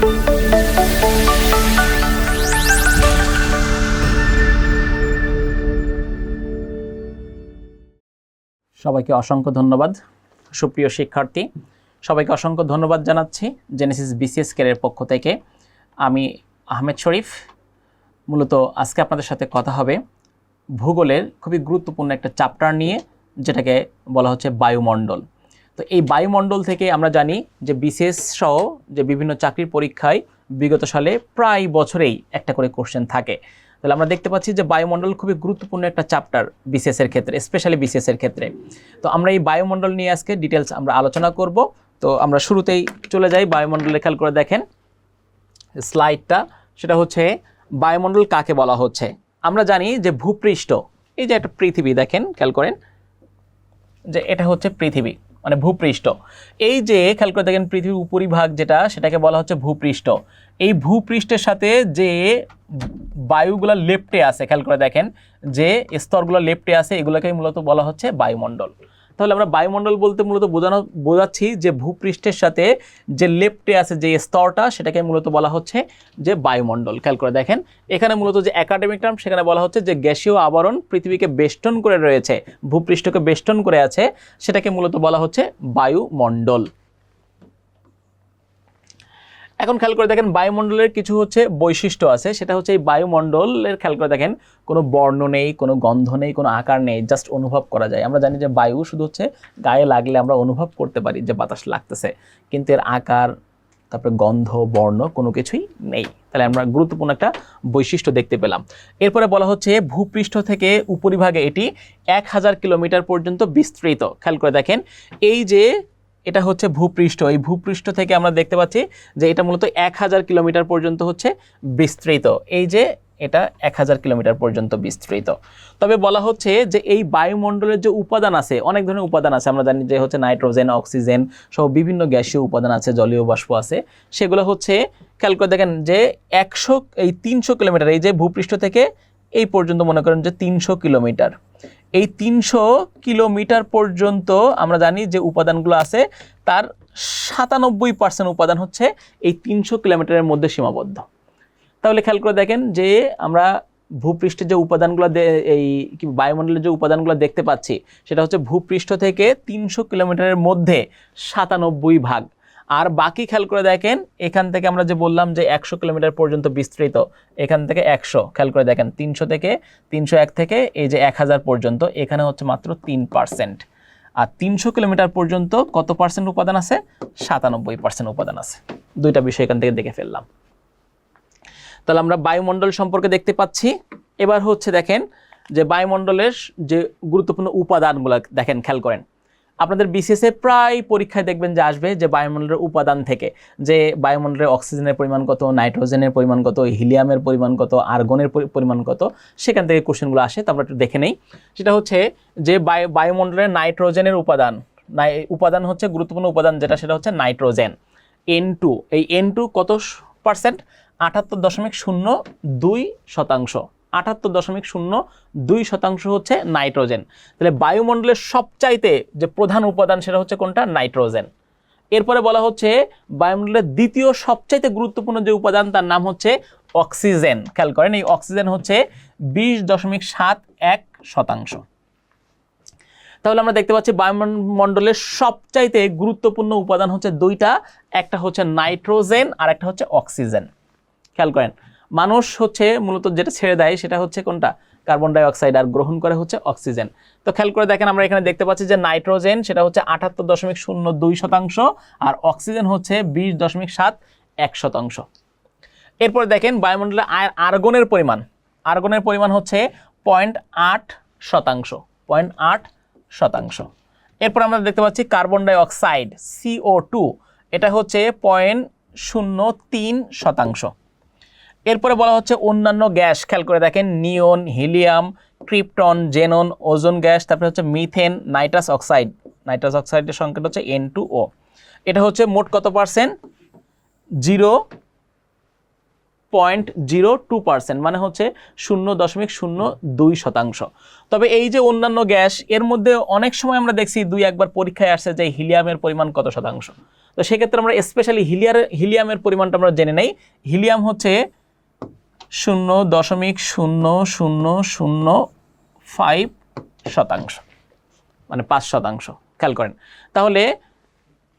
সবাইকে অসংখ্য ধন্যবাদ। সুপ্রিয় শিক্ষার্থী, সবাইকে অসংখ্য ধন্যবাদ জানাচ্ছি জেনেসিস বিসিএস কেয়ারের পক্ষ থেকে। আমি আহমেদ শরীফ। মূলত আজকে আপনাদের সাথে কথা হবে ভূগোলের খুবই গুরুত্বপূর্ণ একটা চ্যাপ্টার নিয়ে, যেটাকে বলা হচ্ছে বায়ুমণ্ডল। তো এই বায়ুমণ্ডল থেকে আমরা জানি যে বিশেষ সহ যে বিভিন্ন চাকরির পরীক্ষায় বিগত সালে প্রায় বছরেই একটা করে কোশ্চেন থাকে। তাহলে আমরা দেখতে পাচ্ছি যে বায়ুমণ্ডল খুবই গুরুত্বপূর্ণ একটা চ্যাপ্টার এর ক্ষেত্রে স্পেশালি এর ক্ষেত্রে। তো আমরা এই বায়ুমণ্ডল নিয়ে আজকে ডিটেলস আমরা আলোচনা করব। তো আমরা শুরুতেই চলে যাই বায়ুমণ্ডলে খেয়াল করে দেখেন। স্লাইডটা, সেটা হচ্ছে বায়ুমণ্ডল কাকে বলা হচ্ছে? আমরা জানি যে ভূপৃষ্ঠ, এই যে একটা পৃথিবী, দেখেন, খেয়াল করেন, যে এটা হচ্ছে পৃথিবী। মানে ভূপৃষ্ঠ। এই যে খেয়াল করে দেখেন পৃথিবীর উপরিভাগ যেটা, সেটাকে বলা হচ্ছে ভূপৃষ্ঠ। এই ভূপৃষ্ঠের সাথে যে বায়ুগুলো লেপ্টে আছে, খেয়াল করে দেখেন, যে স্তরগুলো লেপ্টে আছে, এগুলোকেই মূলত বলা হচ্ছে বায়ুমণ্ডল। তাহলে আমরা বায়ুমণ্ডল বলতে মূলত বোঝানো, বোঝাচ্ছি যে ভূপৃষ্ঠের সাথে যে লেপটে আছে যে স্তরটা, সেটাকে মূলত বলা হচ্ছে যে বায়ুমণ্ডল। খেয়াল করে দেখেন, এখানে মূলত যে একাডেমিক টার্ম সেখানে বলা হচ্ছে যে গ্যাসীয় আবরণ পৃথিবীকে বেষ্টন করে রয়েছে, ভূপৃষ্ঠকে বেষ্টন করে আছে, সেটাকে মূলত বলা হচ্ছে বায়ুমণ্ডল। এখন খেয়াল করে দেখেন বায়ুমণ্ডলের কিছু হচ্ছে বৈশিষ্ট্য আছে, সেটা হচ্ছে এই বায়ুমণ্ডলের খেয়াল করে দেখেন কোনো বর্ণ নেই, কোনো গন্ধ নেই, কোনো আকার নেই জাস্ট অনুভব করা যায়। আমরা জানি যে বায়ু শুধু হচ্ছে গায়ে লাগলে আমরা অনুভব করতে পারি যে বাতাস লাগতেছে, কিন্তু এর আকার, তারপরে গন্ধ, বর্ণ কোনো কিছুই নেই। তাহলে আমরা গুরুত্বপূর্ণ একটা বৈশিষ্ট্য দেখতে পেলাম। এরপরে বলা হচ্ছে ভূপৃষ্ঠ থেকে উপরিভাগে এটি এক হাজার কিলোমিটার পর্যন্ত বিস্তৃত। খেয়াল করে দেখেন, এই যে এটা হচ্ছে ভূপৃষ্ঠ। এই ভূপৃষ্ঠ থেকে আমরা দেখতে পাচ্ছি যে এটা মূলত এক হাজার কিলোমিটার পর্যন্ত হচ্ছে বিস্তৃত। এই যে এটা এক হাজার কিলোমিটার পর্যন্ত বিস্তৃত। তবে বলা হচ্ছে যে এই বায়ুমণ্ডলের যে উপাদান আছে, অনেক ধরনের উপাদান আছে, আমরা জানি যে হচ্ছে নাইট্রোজেন, অক্সিজেন সহ বিভিন্ন গ্যাসীয় উপাদান আছে, জলীয় বাষ্প আছে। সেগুলো হচ্ছে, খেয়াল করে দেখেন যে একশো, এই তিনশো কিলোমিটার, এই যে ভূপৃষ্ঠ থেকে এই পর্যন্ত মনে করেন যে তিনশো কিলোমিটার। এই তিনশো কিলোমিটার পর্যন্ত আমরা জানি যে উপাদানগুলো আছে, তার সাতানব্বই পার্সেন্ট উপাদান হচ্ছে এই তিনশো কিলোমিটারের মধ্যে সীমাবদ্ধ। তাহলে খেয়াল করে দেখেন যে আমরা ভূপৃষ্ঠের যে উপাদানগুলো এই কি বায়ুমণ্ডলের যে উপাদানগুলো দেখতে পাচ্ছি, সেটা হচ্ছে ভূপৃষ্ঠ থেকে তিনশো কিলোমিটারের মধ্যে সাতানব্বই ভাগ। আর বাকি খেয়াল করে দেখেন, এখান থেকে আমরা যে বললাম যে একশো কিলোমিটার পর্যন্ত বিস্তৃত, এখান থেকে একশো, খেয়াল করে দেখেন, তিনশো থেকে, তিনশো এক থেকে, এই যে এক হাজার পর্যন্ত, এখানে হচ্ছে মাত্র তিন পার্সেন্ট। আর তিনশো কিলোমিটার পর্যন্ত কত পার্সেন্ট উপাদান আছে? সাতানব্বই পার্সেন্ট উপাদান আছে। দুইটা বিষয় এখান থেকে দেখে ফেললাম। তাহলে আমরা বায়ুমণ্ডল সম্পর্কে দেখতে পাচ্ছি। এবার হচ্ছে দেখেন যে বায়ুমণ্ডলের যে গুরুত্বপূর্ণ উপাদানগুলো, দেখেন, খেয়াল করেন। আপনাদের বিসিএসে প্রায় পরীক্ষায় দেখবেন যে আসবে যে বায়ুমণ্ডলের উপাদান থেকে, যে বায়ুমণ্ডলের অক্সিজেনের পরিমাণ কত, নাইট্রোজেনের পরিমাণ কত, হিলিয়ামের পরিমাণ কত, আর্গনের পরিমাণ কত, সেখান থেকে কোশ্চেনগুলো আসে। তো একটু দেখে নেই। সেটা হচ্ছে যে বায়ু, বায়ুমণ্ডলের নাইট্রোজেনের উপাদান উপাদান হচ্ছে গুরুত্বপূর্ণ উপাদান যেটা, সেটা হচ্ছে নাইট্রোজেন। এন টু এই এন টু কত পার্সেন্ট আটাত্তর দশমিক শূন্য দুই শতাংশ। আটাত্তর দশমিক শূন্য দুই শতাংশ হচ্ছে নাইট্রোজেন। তাহলে বায়ুমণ্ডলের সবচাইতে যে প্রধান উপাদান সেটা হচ্ছে কোনটা? নাইট্রোজেন। এরপরে বলা হচ্ছে বায়ুমণ্ডলের দ্বিতীয় সবচাইতে গুরুত্বপূর্ণ যে উপাদান, তার নাম হচ্ছে অক্সিজেন। খেয়াল করেন, এই অক্সিজেন হচ্ছে বিশ দশমিক সাত এক শতাংশ। তাহলে আমরা দেখতে পাচ্ছি বায়ুমণ্ডলের সবচাইতে গুরুত্বপূর্ণ উপাদান হচ্ছে দুইটা, একটা হচ্ছে নাইট্রোজেন আর একটা হচ্ছে অক্সিজেন। খেয়াল করেন মানুষ হচ্ছে মূলত যেটা ছেড়ে দেয় সেটা হচ্ছে কোনটা? কার্বন ডাই অক্সাইড আর গ্রহণ করে হচ্ছে অক্সিজেন। তো খেয়াল করে দেখেন আমরা এখানে দেখতে পাচ্ছি যে নাইট্রোজেন সেটা হচ্ছে আটাত্তর দশমিক শূন্য দুই শতাংশ আর অক্সিজেন হচ্ছে বিশ দশমিক সাত এক শতাংশ। এরপর দেখেন বায়ুমণ্ডলে আর্গনের পরিমাণ। আর্গনের পরিমাণ হচ্ছে পয়েন্ট আট শতাংশ। পয়েন্ট আট শতাংশ। এরপর আমরা দেখতে পাচ্ছি carbon dioxide C O two. এটা হচ্ছে পয়েন্ট শূন্য তিন শতাংশ। এরপরে বলা হচ্ছে অন্যান্য গ্যাস। খেয়াল করে দেখেন, neon, helium, krypton, xenon, ozone gas, তারপরে হচ্ছে মিথেন, নাইট্রাস অক্সাইড। নাইট্রাস অক্সাইডের সংকেত হচ্ছে এন টু ও এটা হচ্ছে মোট কত percent zero point zero two percent মানে হচ্ছে শূন্য দশমিক শূন্য দুই শতাংশ। তবে এই যে অন্যান্য গ্যাস, এর মধ্যে অনেক সময় আমরা দেখছি দুই একবার পরীক্ষায় আসছে যে হিলিয়ামের পরিমাণ কত শতাংশ। তো সেক্ষেত্রে আমরা স্পেশালি হিলিয়ার হিলিয়ামের পরিমাণটা আমরা জেনে নেই। হিলিয়াম হচ্ছে শূন্য দশমিক শূন্য শূন্য শূন্য ফাইভ শতাংশ। মানে পাঁচ শতাংশ। খেয়াল করেন। তাহলে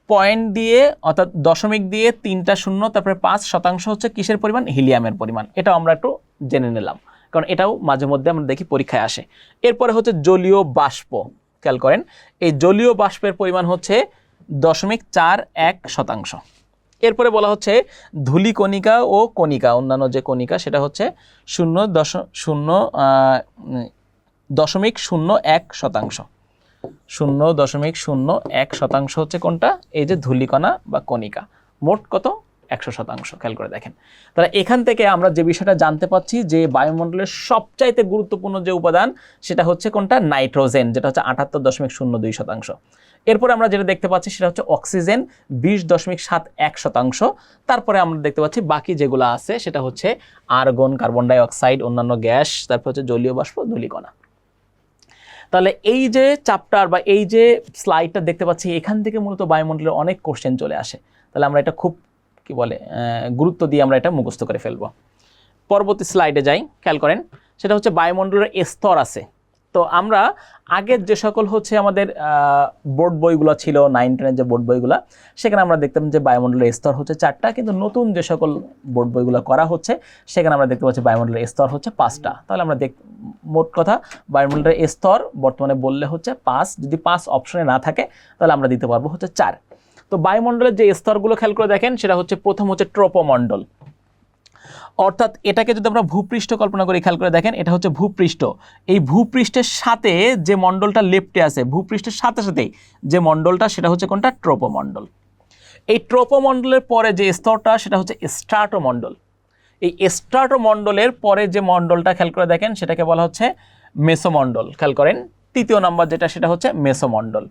পয়েন্ট দিয়ে, অর্থাৎ দশমিক দিয়ে তিনটা শূন্য, তারপরে পাঁচ শতাংশ হচ্ছে কিসের পরিমাণ? হিলিয়ামের পরিমাণ। এটাও আমরা একটু জেনে নিলাম। কারণ এটাও মাঝে মধ্যে আমরা দেখি পরীক্ষায় আসে। এরপরে হচ্ছে জলীয় বাষ্প। খেয়াল করেন। এই জলীয় বাষ্পের পরিমাণ হচ্ছে দশমিক চার এক শতাংশ। এরপরে বলা হচ্ছে ধূলি কণিকা ও কণিকা, অন্যান্য যে কণিকা সেটা হচ্ছে শূন্য দশ, শূন্য দশমিক শূন্য এক শতাংশ। শূন্য দশমিক শূন্য এক শতাংশ হচ্ছে কোনটা? এই যে ধূলিকণা বা কণিকা। মোট কত? একশো শতাংশ, খেয়াল করে দেখেন। তাহলে এখান থেকে আমরা যে বিষয়টা জানতে পাচ্ছি যে বায়ুমণ্ডলের সবচাইতে গুরুত্বপূর্ণ যে উপাদান সেটা হচ্ছে কোনটা? নাইট্রোজেন, যেটা হচ্ছে আটাত্তর দশমিক শূন্য দুই শতাংশ। এরপরে আমরা যেটা দেখতে পাচ্ছি সেটা হচ্ছে অক্সিজেন বিশ দশমিক সাত এক শতাংশ। তারপরে আমরা দেখতে পাচ্ছি বাকি যেগুলো আছে সেটা হচ্ছে আর্গন, কার্বন ডাই অক্সাইড অন্যান্য গ্যাস, তারপর হচ্ছে জলীয় বাষ্প, ধূলিকণা। তাহলে এই যে চ্যাপ্টার বা এই যে স্লাইডটা দেখতে পাচ্ছি, এখান থেকে মূলত বায়ুমণ্ডলের অনেক কোশ্চেন চলে আসে। তাহলে আমরা এটা খুব, কি বলে গুরুত্ব দিয়ে আমরা এটা মুখস্থ করে ফেলব। পরবর্তী স্লাইডে যাই, খেয়াল করেন, সেটা হচ্ছে বায়ুমণ্ডলের স্তর আছে। তো আমরা আগের যে সকল হচ্ছে আমাদের বোর্ড বইগুলো ছিল নাইন টেনের যে বোর্ড বইগুলো, সেখানে আমরা দেখতাম যে বায়ুমণ্ডলের স্তর হচ্ছে চারটা, কিন্তু নতুন যে সকল বোর্ড বইগুলো করা হচ্ছে, সেখানে আমরা দেখতে পাচ্ছি বায়ুমণ্ডলের স্তর হচ্ছে পাঁচটা। তাহলে আমরা দেখ, মোট কথা, বায়ুমণ্ডলের স্তর বর্তমানে বললে হচ্ছে পাঁচ, যদি পাঁচ অপশনে না থাকে, তাহলে আমরা দিতে পারব হচ্ছে চার। তো বায়ুমণ্ডলের যে স্তরগুলো খেয়াল করে দেখেন, সেটা হচ্ছে প্রথম হচ্ছে ট্রোপোমণ্ডল। অর্থাৎ এটাকে যদি আমরা ভূপৃষ্ঠ কল্পনা করি খেয়াল করে দেখেন, এটা হচ্ছে ভূপৃষ্ঠ। এই ভূপৃষ্ঠের সাথে যে মণ্ডলটা লেপ্টে আছে, ভূপৃষ্ঠের সাথে সাথেই যে মণ্ডলটা, সেটা হচ্ছে কোনটা? ট্রোপোমণ্ডল। এই ট্রোপোমণ্ডলের পরে যে স্তরটা, সেটা হচ্ছে স্ট্রাটোমণ্ডল। এই স্ট্রাটোমণ্ডলের পরে যে মণ্ডলটা, খেয়াল করে দেখেন, সেটাকে বলা হচ্ছে মেসোমণ্ডল। খেয়াল করেন, তৃতীয় নাম্বার যেটা, সেটা হচ্ছে মেসোমণ্ডল।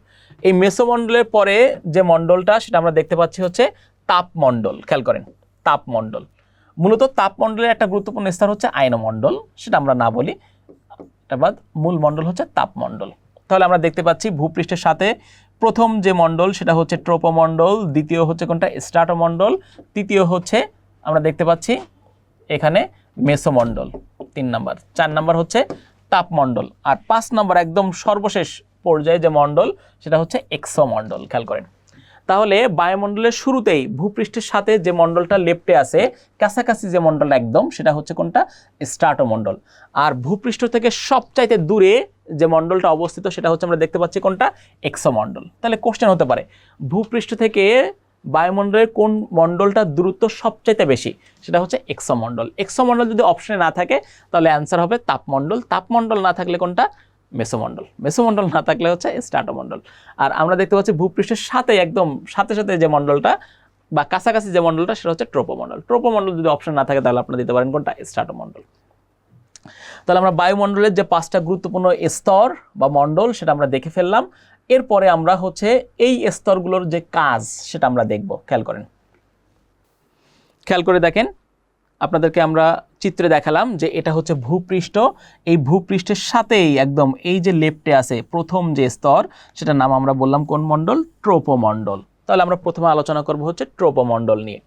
এই মেসোমণ্ডলের পরে যে মণ্ডলটা, সেটা আমরা দেখতে পাচ্ছি হচ্ছে তাপমণ্ডল। খেয়াল করেন, তাপমণ্ডল। মূলত তাপমণ্ডলের একটা গুরুত্বপূর্ণ স্তর হচ্ছে আয়নমণ্ডল, সেটা আমরা না বলি। এটা বাদ, মূল মণ্ডল হচ্ছে তাপমণ্ডল। তাহলে আমরা দেখতে পাচ্ছি ভূপৃষ্ঠের সাথে প্রথম যে মণ্ডল, সেটা হচ্ছে ট্রোপোমণ্ডল, দ্বিতীয় হচ্ছে কোনটা? স্ট্রাটোমণ্ডল, তৃতীয় হচ্ছে আমরা দেখতে পাচ্ছি এখানে মেসোমণ্ডল, তিন নাম্বার। চার নাম্বার হচ্ছে তাপমণ্ডল। আর পাঁচ নাম্বার একদম সর্বশেষ পর্যায়ে যে মণ্ডল, সেটা হচ্ছে এক্সোমণ্ডল, খেয়াল করেন। তাহলে বায়ুমণ্ডলের শুরুতেই ভূপৃষ্ঠের সাথে যে মণ্ডলটা লেপ্টে আছে, কাছাকাছি যে মণ্ডল একদম, সেটা হচ্ছে কোনটা? স্ট্রাটোমণ্ডল। আর ভূপৃষ্ঠ থেকে সবচাইতে দূরে যে মণ্ডলটা অবস্থিত, সেটা হচ্ছে আমরা দেখতে পাচ্ছি কোনটা? এক্সোমণ্ডল। তাহলে কোশ্চেন হতে পারে, ভূপৃষ্ঠ থেকে বায়ুমণ্ডলের কোন মণ্ডলটার দূরত্ব সবচাইতে বেশি? সেটা হচ্ছে এক্সোমণ্ডল। এক্সোমণ্ডল যদি অপশনে না থাকে, তাহলে অ্যান্সার হবে তাপমণ্ডল। তাপমণ্ডল না থাকলে কোনটা? মেসোমণ্ডল। মেসোমণ্ডল না থাকলে হচ্ছে স্ট্রাটোমণ্ডল। আর আমরা দেখতে পাচ্ছি ভূপৃষ্ঠের সাথে একদম, সাথে সাথে যে মণ্ডলটা বা কাছাকাছি যে মণ্ডলটা, সেটা হচ্ছে ট্রোপোমণ্ডল। ট্রোপোমণ্ডল যদি অপশন না থাকে, তাহলে আপনারা দিতে পারেন কোনটা? স্ট্রাটোমণ্ডল। তাহলে আমরা বায়ুমণ্ডলের যে পাঁচটা গুরুত্বপূর্ণ স্তর বা মণ্ডল, সেটা আমরা দেখে ফেললাম। এরপরে আমরা হচ্ছে এই স্তরগুলোর যে কাজ, সেটা আমরা দেখব। খেয়াল করেন। খেয়াল করে দেখেন আপনাদেরকে আমরা চিত্রে দেখালাম যে এটা হচ্ছে ভূপৃষ্ঠ। এই ভূপৃষ্ঠের সাথেই একদম এই যে লেফটে আছে প্রথম যে স্তর, সেটার নাম আমরা বললাম কোন মণ্ডল? ট্রোপোমণ্ডল। তাহলে আমরা প্রথমে আলোচনা করব হচ্ছে ট্রোপোমণ্ডল নিয়ে।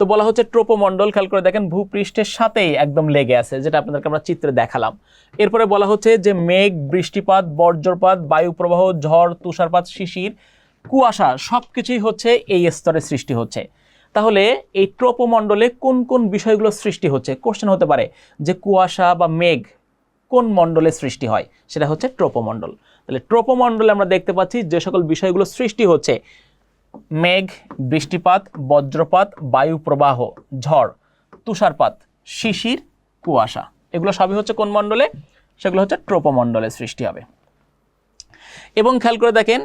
তো বলা হচ্ছে ট্রোপোমণ্ডল, খেয়াল করে দেখেন ভূপৃষ্ঠের সাথেই একদম লেগে আছে, যেটা আপনাদেরকে আমরা চিত্রে দেখালাম। এরপরে বলা হচ্ছে যে মেঘ, বৃষ্টিপাত, বজ্রপাত, বায়ুপ্রবাহ, ঝড়, তুষারপাত, শিশির, কুয়াশা সব কিছুই হচ্ছে এই স্তরে সৃষ্টি হচ্ছে। তাহলে এই ট্রোপোমণ্ডলে কোন কোন বিষয়গুলো সৃষ্টি হচ্ছে? কোশ্চেন হতে পারে যে কুয়াশা বা মেঘ কোন মণ্ডলে সৃষ্টি হয়? সেটা হচ্ছে ট্রোপোমণ্ডল। তাহলে ট্রোপোমণ্ডলে আমরা দেখতে পাচ্ছি যে সকল বিষয়গুলো সৃষ্টি হচ্ছে মেঘ, বৃষ্টিপাত, বজ্রপাত বায়ু প্রবাহ ঝড়, তুষারপাত, শিশির, কুয়াশা। এগুলো সবই হচ্ছে কোন মণ্ডলে? সেগুলো হচ্ছে ট্রোপোমণ্ডলে সৃষ্টি হবে। এবং খেয়াল করে দেখেন,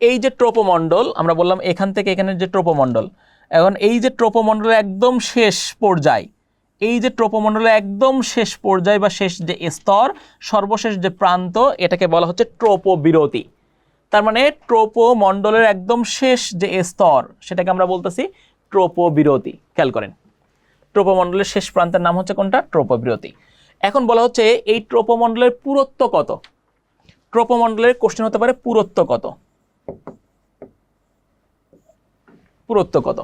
এই যে ট্রোপোমণ্ডল, আমরা বললাম এখান থেকে এখানের যে ট্রোপোমণ্ডল এখন এই যে ট্রোপোমণ্ডলের একদম শেষ পর্যায়, এই যে ট্রোপোমণ্ডলের একদম শেষ পর্যায় বা শেষ যে স্তর, সর্বশেষ যে প্রান্ত, এটাকে বলা হচ্ছে ট্রোপোবিরতি। তার মানে ট্রোপোমণ্ডলের একদম শেষ যে স্তর, সেটাকে আমরা বলতেছি ট্রোপোবিরতি। খেয়াল করেন, ট্রোপোমণ্ডলের শেষ প্রান্তের নাম হচ্ছে কোনটা? ট্রোপোবিরতি। এখন বলা হচ্ছে এই ট্রোপোমণ্ডলের পুরত্ব কত? ট্রোপোমণ্ডলের কোশ্চেন হতে পারে পুরত্ব কত? পুরুত্ব কত?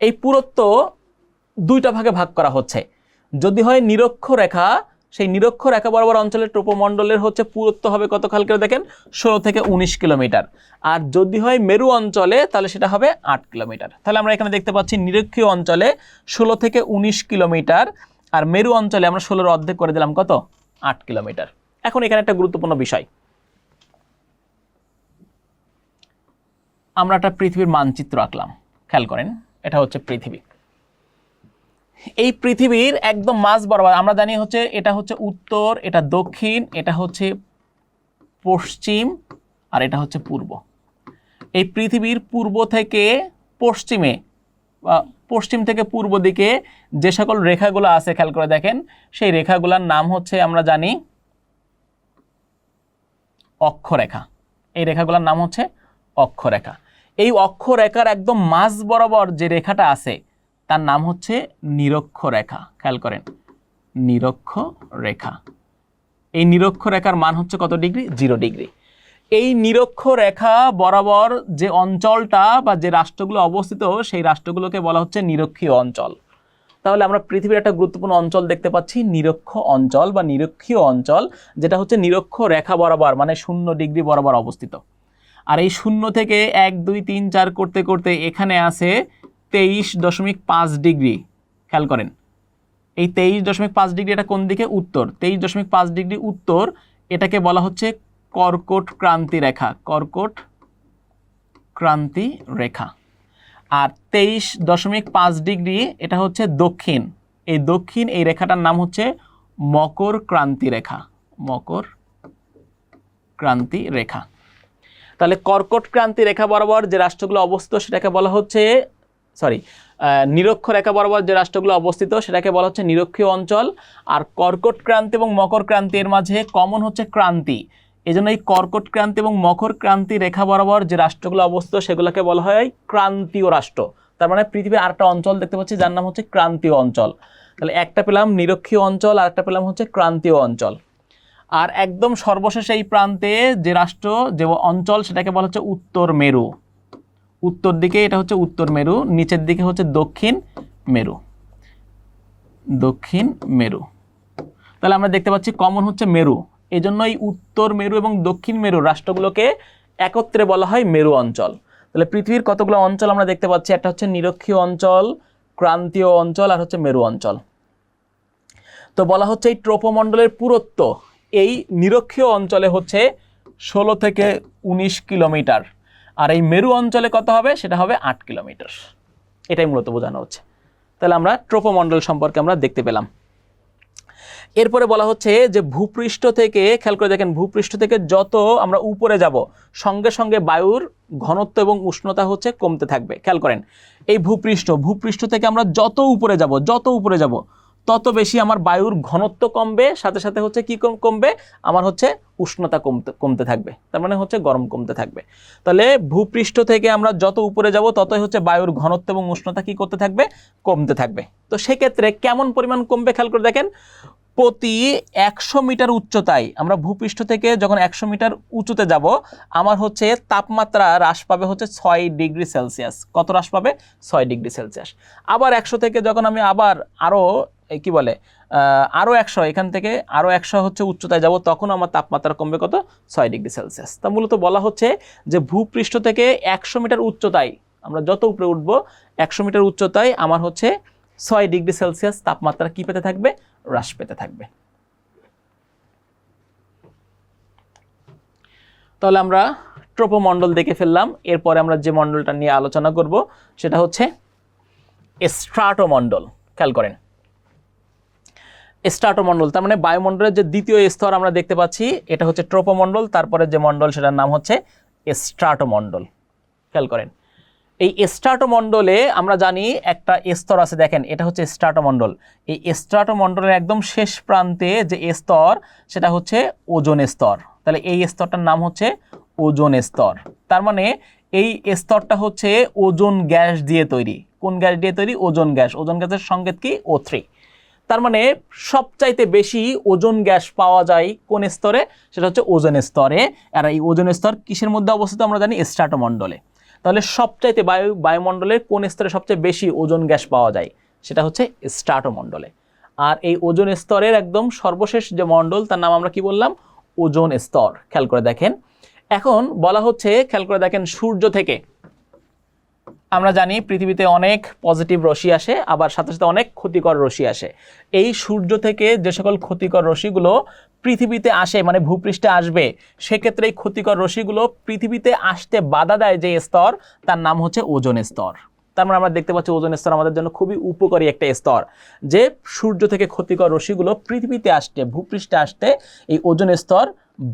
এই পুরুত্ব দুইটা ভাগে ভাগ করা হচ্ছে। যদি হয় নিরক্ষ রেখা, সেই নিরক্ষ রেখা বরাবর অঞ্চলের ট্রোপোমণ্ডলের হচ্ছে পুরুত্ব হবে কত খাল করে দেখেন? ষোলো থেকে উনিশ কিলোমিটার। আর যদি হয় মেরু অঞ্চলে, তাহলে সেটা হবে আট কিলোমিটার। তাহলে আমরা এখানে দেখতে পাচ্ছি নিরক্ষীয় অঞ্চলে ষোলো থেকে উনিশ কিলোমিটার আর মেরু অঞ্চলে আমরা ষোলোর অর্ধেক করে দিলাম কত? আট কিলোমিটার। এখন এখানে একটা গুরুত্বপূর্ণ বিষয়। আমরা একটা পৃথিবীর মানচিত্র আঁকলাম। খেয়াল করেন, এটা হচ্ছে পৃথিবী। এই পৃথিবীর একদম মাঝ বরাবর, আমরা জানি হচ্ছে এটা হচ্ছে উত্তর, এটা দক্ষিণ, এটা হচ্ছে পশ্চিম, আর এটা হচ্ছে পূর্ব। এই পৃথিবীর পূর্ব থেকে পশ্চিমে পশ্চিম থেকে পূর্ব দিকে যে সকল রেখাগুলো আছে, খেয়াল করে দেখেন, সেই রেখাগুলোর নাম হচ্ছে, আমরা জানি, অক্ষরেখা। এই রেখাগুলোর নাম হচ্ছে অক্ষরেখা। এই অক্ষরেখার একদম মাঝ বরাবর যে রেখাটা আছে, তার নাম হচ্ছে নিরক্ষ রেখা খেয়াল করেন নিরক্ষ রেখা এই নিরক্ষ রেখার মান হচ্ছে কত ডিগ্রি? Zero degree. এই নিরক্ষ রেখা বরাবর যে অঞ্চলটা বা যে রাষ্ট্রগুলো অবস্থিত, সেই রাষ্ট্রগুলোকে বলা হচ্ছে নিরক্ষীয় অঞ্চল। তাহলে আমরা পৃথিবীর একটা গুরুত্বপূর্ণ অঞ্চল দেখতে পাচ্ছি, নিরক্ষ অঞ্চল বা নিরক্ষীয় অঞ্চল, যেটা হচ্ছে নিরক্ষ রেখা বরাবর মানে শূন্য ডিগ্রি বরাবর অবস্থিত। আর এই শূন্য থেকে এক, দুই, তিন, চার করতে করতে এখানে আছে তেইশ দশমিক পাঁচ ডিগ্রি। খেয়াল করেন। এই তেইশ দশমিক পাঁচ ডিগ্রি এটা কোন দিকে? উত্তর। তেইশ দশমিক পাঁচ ডিগ্রি উত্তর এটাকে বলা হচ্ছে কর্কট ক্রান্তি রেখা। কর্কট ক্রান্তি রেখা। আর তেইশ দশমিক পাঁচ ডিগ্রি এটা হচ্ছে দক্ষিণ। এই দক্ষিণ এই রেখাটার নাম হচ্ছে মকর ক্রান্তি রেখা। মকর ক্রান্তি রেখা। তাহলে কর্কট ক্রান্তি রেখা বরাবর যে রাষ্ট্রগুলো অবস্থিত সেটাকে বলা হচ্ছে সরি নিরক্ষ রেখা বরাবর যে রাষ্ট্রগুলো অবস্থিত সেটাকে বলা হচ্ছে নিরক্ষীয় অঞ্চল। আর কর্কট ক্রান্তি এবং মকর ক্রান্তির মাঝে কমন হচ্ছে ক্রান্তি। এই জন্য এই কর্কট ক্রান্তি এবং মকর ক্রান্তি রেখা বরাবর যে রাষ্ট্রগুলো অবস্থিত সেগুলোকে বলা হয় ক্রান্তীয় রাষ্ট্র। তার মানে পৃথিবীর আরেকটা অঞ্চল দেখতে পাচ্ছি, যার নাম হচ্ছে ক্রান্তীয় অঞ্চল। তাহলে একটা পেলাম নিরক্ষীয় অঞ্চল আর একটা পেলাম হচ্ছে ক্রান্তীয় অঞ্চল। আর একদম সর্বশেষ এই প্রান্তে যে রাষ্ট্র, যে অঞ্চল, সেটাকে বলা হচ্ছে উত্তর মেরু। উত্তর দিকে এটা হচ্ছে উত্তর মেরু, নিচের দিকে হচ্ছে দক্ষিণ মেরু। দক্ষিণ মেরু। তাহলে আমরা দেখতে পাচ্ছি কমন হচ্ছে মেরু। এই এই উত্তর মেরু এবং দক্ষিণ মেরু রাষ্ট্রগুলোকে একত্রে বলা হয় মেরু অঞ্চল। তাহলে পৃথিবীর কতগুলো অঞ্চল আমরা দেখতে পাচ্ছি? একটা হচ্ছে নিরক্ষীয় অঞ্চল, ক্রান্তীয় অঞ্চল, আর হচ্ছে মেরু অঞ্চল। তো বলা হচ্ছে এই ট্রোপোমণ্ডলের পুরত্ব। এই নিরক্ষীয় অঞ্চলে হচ্ছে ষোলো থেকে উনিশ কিলোমিটার। আর এই মেরু অঞ্চলে কত হবে? সেটা হবে আট কিলোমিটার। এটাই মূলত বোঝানো হচ্ছে। তাহলে আমরা ট্রোপোমণ্ডল সম্পর্কে আমরা দেখতে পেলাম। এরপরে বলা হচ্ছে যে ভূপৃষ্ঠ থেকে, খেয়াল করে দেখেন, ভূপৃষ্ঠ থেকে যত আমরা উপরে যাব, সঙ্গে সঙ্গে বায়ুর ঘনত্ব এবং উষ্ণতা হচ্ছে কমতে থাকবে। খেয়াল করেন, এই ভূপৃষ্ঠ ভূপৃষ্ঠ থেকে আমরা যত উপরে যাব, যত উপরে যাব তত বেশি আমার বায়ুর ঘনত্ব কমবে, সাথে সাথে হচ্ছে কি কম কমবে? আমার হচ্ছে উষ্ণতা কমতে কমতে থাকবে। তার মানে হচ্ছে গরম কমতে থাকবে। তাহলে ভূপৃষ্ঠ থেকে আমরা যত উপরে যাব, ততই হচ্ছে বায়ুর ঘনত্ব এবং উষ্ণতা কি করতে থাকবে? কমতে থাকবে। তো সেক্ষেত্রে কেমন পরিমাণ কমবে? খেয়াল করে দেখেন, প্রতি একশো মিটার উচ্চতায় আমরা ভূপৃষ্ঠ থেকে যখন একশো মিটার উঁচুতে যাব, আমার হচ্ছে তাপমাত্রা হ্রাস পাবে হচ্ছে ছয় ডিগ্রি সেলসিয়াস। কত হ্রাস পাবে? ছয় ডিগ্রি সেলসিয়াস। আবার একশো থেকে যখন আমি আবার আরও কি বলে? আরও একশো, এখান থেকে আরও একশো হচ্ছে উচ্চতায় যাব, তখন আমার তাপমাত্রা কমবে কত? ছয় ডিগ্রি সেলসিয়াস। তা মূলত বলা হচ্ছে যে ভূপৃষ্ঠ থেকে একশো মিটার উচ্চতায়, আমরা যত উপরে উঠবো, একশো মিটার উচ্চতায় আমার হচ্ছে ছয় ডিগ্রি সেলসিয়াস তাপমাত্রা কী পেতে থাকবে? হ্রাস পেতে থাকবে। তাহলে আমরা ট্রোপোমণ্ডল দেখে ফেললাম, এরপরে আমরা যে মণ্ডলটা নিয়ে আলোচনা করব, সেটা হচ্ছে স্ট্রাটোমণ্ডল। খেয়াল করেন স্ট্রাটোমণ্ডল, তার মানে বায়ুমণ্ডলের যে দ্বিতীয় স্তর আমরা দেখতে পাচ্ছি, এটা হচ্ছে ট্রোপোমণ্ডল, তারপরে যে মণ্ডল সেটার নাম হচ্ছে স্ট্রাটোমণ্ডল। খেয়াল করেন। এই স্ট্রাটোমণ্ডলে আমরা জানি একটা স্তর আছে, দেখেন, এটা হচ্ছে স্ট্রাটোমণ্ডল। এই স্ট্রাটোমণ্ডলের একদম শেষ প্রান্তে যে স্তর, সেটা হচ্ছে ওজোন স্তর। তাহলে এই স্তরটার নাম হচ্ছে ওজোন স্তর। তার মানে এই স্তরটা হচ্ছে ওজোন গ্যাস দিয়ে তৈরি। কোন গ্যাস দিয়ে তৈরি? Ozone gas. ওজোন গ্যাসের সংকেত কি? ও থ্রি তার মানে সবচাইতে বেশি ওজন গ্যাস পাওয়া যায় কোন স্তরে? সেটা হচ্ছে ওজন স্তরে। আর এই ওজন স্তর কিসের মধ্যে অবস্থিত আমরা জানি? স্ট্রাটোমণ্ডলে তাহলে সবচাইতে বায়ু, বায়ুমণ্ডলের কোন স্তরে সবচেয়ে বেশি ওজন গ্যাস পাওয়া যায়? সেটা হচ্ছে স্ট্রাটোমণ্ডলে আর এই ওজন স্তরের একদম সর্বশেষ যে মণ্ডল, তার নাম আমরা কি বললাম? ওজন স্তর। খেয়াল করে দেখেন। এখন বলা হচ্ছে, খেয়াল করে দেখেন, সূর্য থেকে আমরা জানি পৃথিবীতে অনেক পজিটিভ রশ্মি আসে, আবার সাথে সাথে অনেক ক্ষতিকর রশ্মি আসে। এই সূর্য থেকে যে সকল ক্ষতিকর রশ্মিগুলো পৃথিবীতে আসে মানে ভূপৃষ্ঠে আসবে, সেক্ষেত্রে এই ক্ষতিকর রশ্মিগুলো পৃথিবীতে আসতে বাধা দেয় যে স্তর, তার নাম হচ্ছে ওজন স্তর। তার মানে আমরা দেখতে পাচ্ছি ওজন স্তর আমাদের জন্য খুবই উপকারী একটা স্তর, যে সূর্য থেকে ক্ষতিকর রশ্মিগুলো পৃথিবীতে আসতে, ভূপৃষ্ঠে আসতে এই ওজন স্তর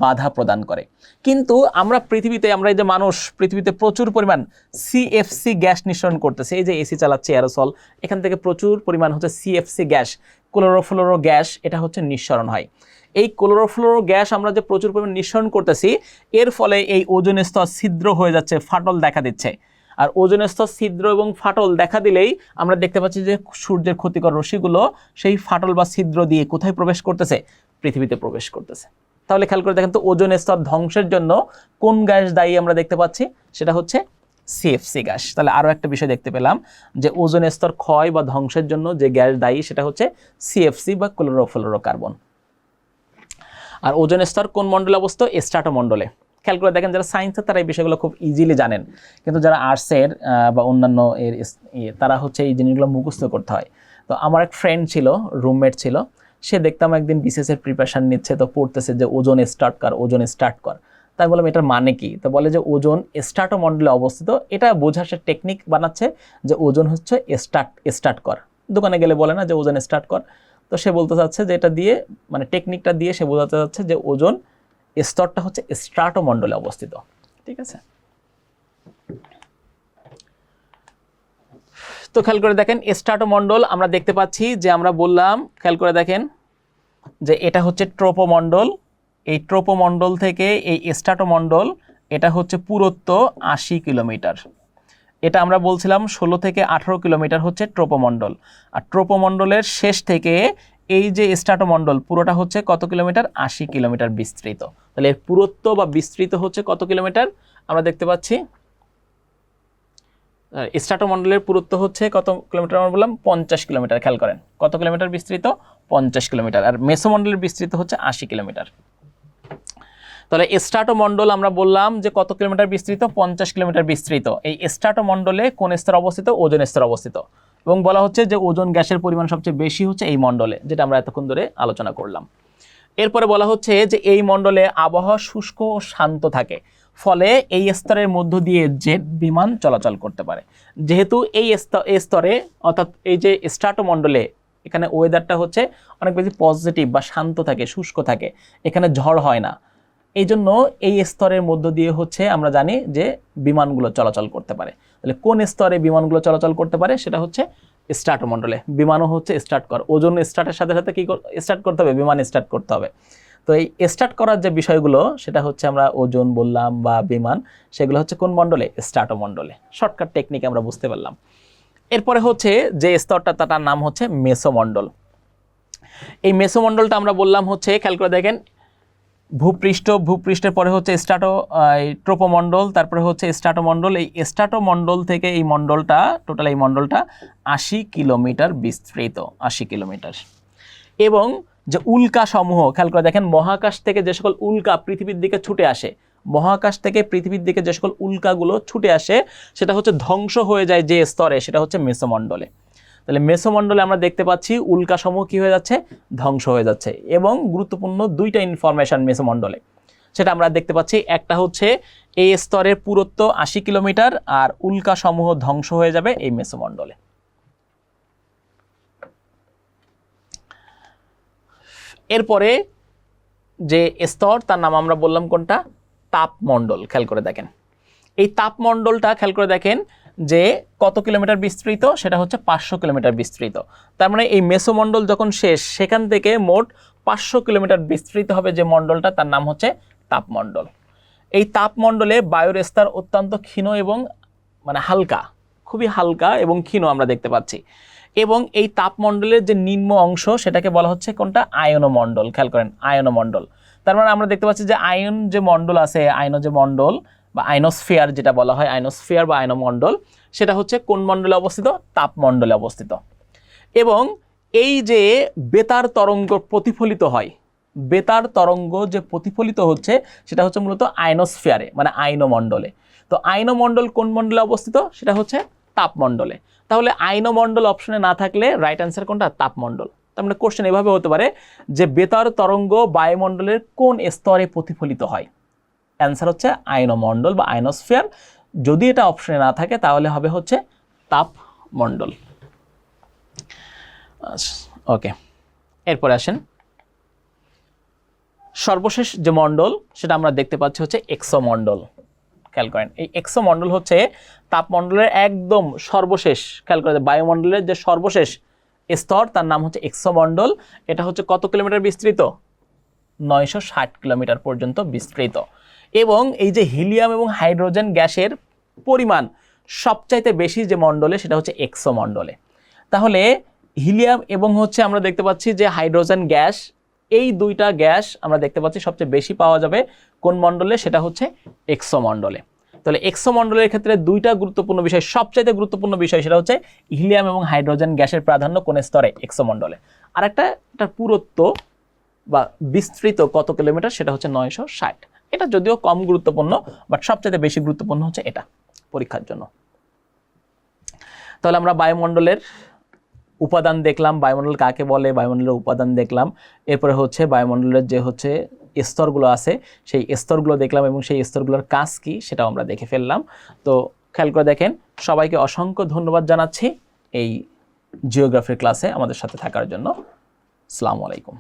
বাধা প্রদান করে। কিন্তু আমরা পৃথিবীতে, আমরা এই যে মানুষ, পৃথিবীতে প্রচুর পরিমাণ সিএফসি গ্যাস নিঃসরণ করতেছে। এই যে এসি চালাচ্ছে অ্যারোসল এখান থেকে প্রচুর পরিমাণ হচ্ছে সিএফসি গ্যাস ক্লোরোফ্লোরো গ্যাস, এটা হচ্ছে নিঃসরণ হয়। এই ক্লোরোফ্লোরো গ্যাস আমরা যে প্রচুর পরিমাণ নিঃসরণ করতেছি, এর ফলে এই ওজন স্তর ছিদ্র হয়ে যাচ্ছে, ফাটল দেখা দিচ্ছে। আর ওজন স্তর ছিদ্র এবং ফাটল দেখা দিলেই আমরা দেখতে পাচ্ছি যে সূর্যের ক্ষতিকর রশ্মিগুলো সেই ফাটল বা ছিদ্র দিয়ে কোথায় প্রবেশ করতেছে? পৃথিবীতে প্রবেশ করতেছে। তাহলে খেয়াল করে দেখেন তো ওজন স্তর ধ্বংসের জন্য কোন গ্যাস দায়ী আমরা দেখতে পাচ্ছি? সেটা হচ্ছে সিএফসি গ্যাস। তাহলে আরও একটা বিষয় দেখতে পেলাম যে ওজন স্তর ক্ষয় বা ধ্বংসের জন্য যে গ্যাস দায়ী সেটা হচ্ছে সিএফসি বা ক্লোরোফ্লোরোকার্বন আর ওজন স্তর কোন মণ্ডলে অবস্থিত? স্ট্রাটো মণ্ডলে খেয়াল করে দেখেন যারা সায়েন্সের তারা এই বিষয়গুলো খুব ইজিলি জানেন। কিন্তু যারা আর্টসের বা অন্যান্য এর তারা হচ্ছে এই জিনিসগুলো মুখস্থ করতে হয়। তো আমার এক ফ্রেন্ড ছিল রুমমেট ছিল সে দেখতাম একদিন বিসিএস এর প্রিপারেশন নিচ্ছে, তো পড়তেছে যে ওজন স্টার্ট কর, ওজন স্টার্ট কর। তাই বললাম, এটার মানে কি? তো বলে যে, ওজন স্টার্টো মন্ডলে অবস্থিত। এটা বোঝার সে টেকনিক বানাচ্ছে যে ওজন হচ্ছে স্টার্ট স্টার্ট কর। দোকানে গেলে বলে না যে, ওজন স্টার্ট কর। তো সে বলতে চাচ্ছে যে, এটা দিয়ে মানে টেকনিকটা দিয়ে সে বোঝাতে চাচ্ছে যে, ওজন স্তরটা হচ্ছে স্ট্রাটো মণ্ডলে অবস্থিত। ঠিক আছে? তো খেয়াল করে দেখেন স্ট্রাটো মণ্ডল আমরা দেখতে পাচ্ছি যে আমরা বললাম, খেয়াল করে দেখেন, যে এটা হচ্ছে ট্রোপোমণ্ডল। এই ট্রোপোমণ্ডল থেকে এই স্ট্রাটোমণ্ডল, এটা হচ্ছে পুরুত্ব আশি কিলোমিটার। এটা আমরা বলছিলাম ষোলো থেকে আঠারো কিলোমিটার হচ্ছে ট্রোপোমণ্ডল। আর ট্রোপোমণ্ডলের শেষ থেকে এই যে স্ট্রাটোমণ্ডল, পুরোটা হচ্ছে কত কিলোমিটার? আশি কিলোমিটার বিস্তৃত। তাহলে এর পুরুত্ব বা বিস্তৃত হচ্ছে কত কিলোমিটার? আমরা দেখতে পাচ্ছি স্ট্রাটোমণ্ডলের পুরুত্ব হচ্ছে কত কিলোমিটার? আমরা বললাম পঞ্চাশ কিলোমিটার, খেয়াল করেন। কত কিলোমিটার বিস্তৃত? পঞ্চাশ কিলোমিটার। আর মেসোমণ্ডলের বিস্তৃত হচ্ছে আশি কিলোমিটার। তাহলে স্ট্রাটোমণ্ডল আমরা বললাম যে কত কিলোমিটার বিস্তৃত? পঞ্চাশ কিলোমিটার বিস্তৃত। এই স্ট্রাটোমণ্ডলে কোন স্তর অবস্থিত? ওজন স্তর অবস্থিত। এবং বলা হচ্ছে যে ওজন গ্যাসের পরিমাণ সবচেয়ে বেশি হচ্ছে এই মণ্ডলে, যেটা আমরা এতক্ষণ ধরে আলোচনা করলাম। এরপরে বলা হচ্ছে যে এই মণ্ডলে আবহাওয়া শুষ্ক ও শান্ত থাকে। ফলে এই স্তরের মধ্য দিয়ে জেট বিমান চলাচল করতে পারে। যেহেতু এই স্ত- এই স্তরে, অর্থাৎ এই যে স্ট্রাটোমণ্ডলে এখানে ওয়েদারটা হচ্ছে অনেক বেশি পজিটিভ বা শান্ত থাকে, শুষ্ক থাকে, এখানে ঝড় হয় না। এই জন্য এই স্তরের মধ্য দিয়ে হচ্ছে আমরা জানি যে বিমানগুলো চলাচল করতে পারে। তাহলে কোন স্তরে বিমানগুলো চলাচল করতে পারে সেটা হচ্ছে স্টার্টমণ্ডলে। বিমানও হচ্ছে স্টার্ট কর। ওজন স্টার্টের সাথে সাথে কি স্টার্ট করতে হবে? বিমান স্টার্ট করতে হবে। তো এই স্টার্ট করার যে বিষয়গুলো, সেটা হচ্ছে আমরা ওজন বললাম বা বিমান, সেগুলো হচ্ছে কোন মণ্ডলে স্টার্টমণ্ডলে শর্টকাট টেকনিক আমরা বুঝতে পারলাম। এরপরে হচ্ছে যে স্তরটা তার নাম হচ্ছে মেসোমণ্ডল এই মেসোমণ্ডলটা আমরা বললাম হচ্ছে, খেয়াল করে দেখেন, ভূপৃষ্ঠ, ভূপৃষ্ঠের পরে হচ্ছে স্টাটো ট্রোপোমণ্ডল তারপরে হচ্ছে স্টাটোমণ্ডল এই স্টাটোমণ্ডল থেকে এই মণ্ডলটা টোটাল এই মণ্ডলটা আশি কিলোমিটার বিস্তৃত, আশি কিলোমিটার। এবং যে উল্কা সমূহ, খেয়াল করে দেখেন মহাকাশ থেকে যে সকল উল্কা পৃথিবীর দিকে ছুটে আসে, মহাকাশ থেকে পৃথিবীর দিকে যে সকল উল্কাগুলো ছুটে আসে, সেটা হচ্ছে ধ্বংস হয়ে যায় যে স্তরে, সেটা হচ্ছে মেসোমণ্ডলে। তাহলে মেসোমণ্ডলে আমরা দেখতে পাচ্ছি উল্কাসমূহ কী হয়ে যাচ্ছে? ধ্বংস হয়ে যাচ্ছে এবং গুরুত্বপূর্ণ দুইটা ইনফরমেশন মেসোমণ্ডলে। সেটা আমরা দেখতে পাচ্ছি, একটা হচ্ছে এই স্তরের পুরুত্ব আশি কিলোমিটার আর উল্কাসমূহ ধ্বংস হয়ে যাবে এই মেসোমণ্ডলে। এরপরে যে স্তর, তার নাম আমরা বললাম কোনটা? তাপমণ্ডল, খেয়াল করে দেখেন। এই তাপমণ্ডলটা খেয়াল করে দেখেন যে কত কিলোমিটার বিস্তৃত? সেটা হচ্ছে পাঁচশো কিলোমিটার বিস্তৃত। তার মানে এই মেসোমণ্ডল যখন শেষ, সেখান থেকে মোট পাঁচশো কিলোমিটার বিস্তৃত হবে যে মণ্ডলটা, তার নাম হচ্ছে তাপমণ্ডল। এই তাপমণ্ডলে বায়ুর স্তর অত্যন্ত ক্ষীণ এবং মানে হালকা, খুবই হালকা এবং ক্ষীণ আমরা দেখতে পাচ্ছি। এবং এই তাপমণ্ডলের যে নিম্ন অংশ, সেটাকে বলা হচ্ছে কোনটা? আয়নমণ্ডল। খেয়াল করেন, আয়নমণ্ডল। তার মানে আমরা দেখতে পাচ্ছি যে আয়ন যে মণ্ডল আছে আয়ন যে মণ্ডল বা আইনোস্ফিয়ার যেটা বলা হয় আইনোস্ফিয়ার বা আইনোমণ্ডল সেটা হচ্ছে কোন মণ্ডলে অবস্থিত? তাপমণ্ডলে অবস্থিত। এবং এই যে বেতার তরঙ্গ প্রতিফলিত হয়, বেতার তরঙ্গ যে প্রতিফলিত হচ্ছে, সেটা হচ্ছে মূলত আয়নোস্ফিয়ারে মানে আইনমণ্ডলে তো আইনমণ্ডল কোন মণ্ডলে অবস্থিত? সেটা হচ্ছে তাপমণ্ডলে। তাহলে আইনমণ্ডল অপশনে না থাকলে রাইট অ্যান্সার কোনটা? তাপমণ্ডল। তার মানে কোশ্চেন এভাবে হতে পারে যে বেতার তরঙ্গ বায়ুমণ্ডলের কোন স্তরে প্রতিফলিত হয়? অ্যান্সার হচ্ছে আইনমণ্ডল বা আইনোস্ফিয়ার। যদি এটা অপশনে না থাকে, তাহলে হবে হচ্ছে তাপমণ্ডল। ওকে এরপরে আসেন। সর্বশেষ যে মণ্ডল, সেটা আমরা দেখতে পাচ্ছি হচ্ছে এক্সোমণ্ডল। খেয়াল করেন। এই এক্সোমণ্ডল হচ্ছে তাপমণ্ডলের একদম সর্বশেষ, খেয়াল করেন বায়ুমণ্ডলের যে সর্বশেষ স্তর, তার নাম হচ্ছে এক্সোমণ্ডল এটা হচ্ছে কত কিলোমিটার বিস্তৃত? নয়শো ষাট কিলোমিটার পর্যন্ত বিস্তৃত। এবং এই যে হিলিয়াম এবং হাইড্রোজেন গ্যাসের পরিমাণ সবচাইতে বেশি যে মণ্ডলে, সেটা হচ্ছে এক্সোমণ্ডলে তাহলে হিলিয়াম এবং হচ্ছে আমরা দেখতে পাচ্ছি যে হাইড্রোজেন গ্যাস এই দুইটা গ্যাস আমরা দেখতে পাচ্ছি সবচেয়ে বেশি পাওয়া যাবে কোন মণ্ডলে? সেটা হচ্ছে এক্সোমণ্ডলে। তাহলে এক্সোমণ্ডলের ক্ষেত্রে দুইটা গুরুত্বপূর্ণ বিষয়, সবচাইতে গুরুত্বপূর্ণ বিষয় সেটা হচ্ছে হিলিয়াম এবং হাইড্রোজেন গ্যাসের প্রাধান্য কোন স্তরে? এক্সোমণ্ডলে। আর একটা এটার পুরত্ব বা বিস্তৃত কত কিলোমিটার? সেটা হচ্ছে নয়শো ষাট। এটা যদিও কম গুরুত্বপূর্ণ, বাট সবচেয়ে বেশি গুরুত্বপূর্ণ হচ্ছে এটা পরীক্ষার জন্য। তাহলে আমরা বায়ুমণ্ডলের উপাদান দেখলাম, বায়ুমণ্ডল কাকে বলে, বায়ুমণ্ডলের উপাদান দেখলাম। এরপরে হচ্ছে বায়ুমণ্ডলের যে হচ্ছে স্তরগুলো আছে, সেই স্তরগুলো দেখলাম এবং সেই স্তরগুলোর কাজ কি সেটাও আমরা দেখে ফেললাম। তো খেয়াল করে দেখেন, সবাইকে অসংখ্য ধন্যবাদ জানাচ্ছি এই জিওগ্রাফির ক্লাসে আমাদের সাথে থাকার জন্য। সালামু আলাইকুম।